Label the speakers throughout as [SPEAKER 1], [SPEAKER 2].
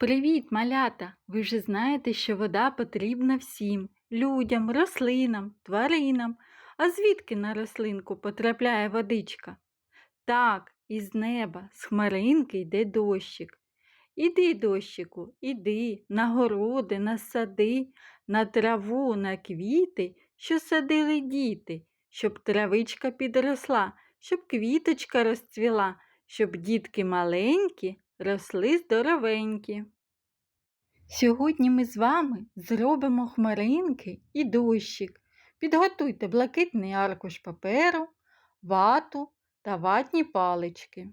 [SPEAKER 1] Привіт, малята! Ви вже знаєте, що вода потрібна всім людям, рослинам, тваринам. А звідки на рослинку потрапляє водичка? Так, із неба, з хмаринки йде дощик. Іди, дощику, іди на городи, на сади, на траву, на квіти, що садили діти, щоб травичка підросла, щоб квіточка розцвіла, щоб дітки маленькі росли здоровенькі. Сьогодні ми з вами зробимо хмаринки і дощик. Підготуйте блакитний аркуш паперу, вату та ватні палички.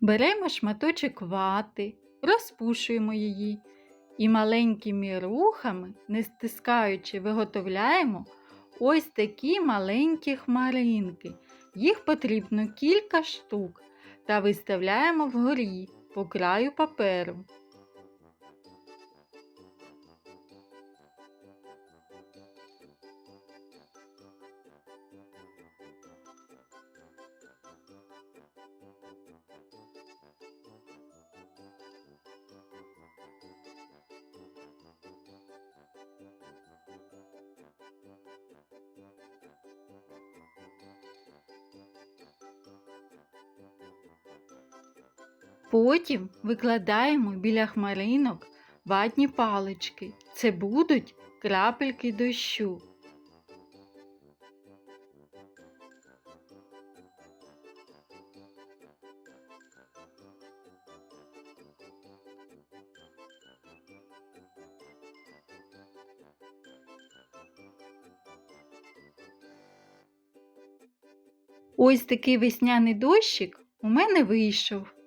[SPEAKER 1] Беремо шматочок вати, розпушуємо її і маленькими рухами, не стискаючи, виготовляємо ось такі маленькі хмаринки. Їх потрібно кілька штук та виставляємо вгорі по краю паперу. Потім викладаємо біля хмаринок ватні палички. Це будуть крапельки дощу. Ось такий весняний дощик у мене вийшов.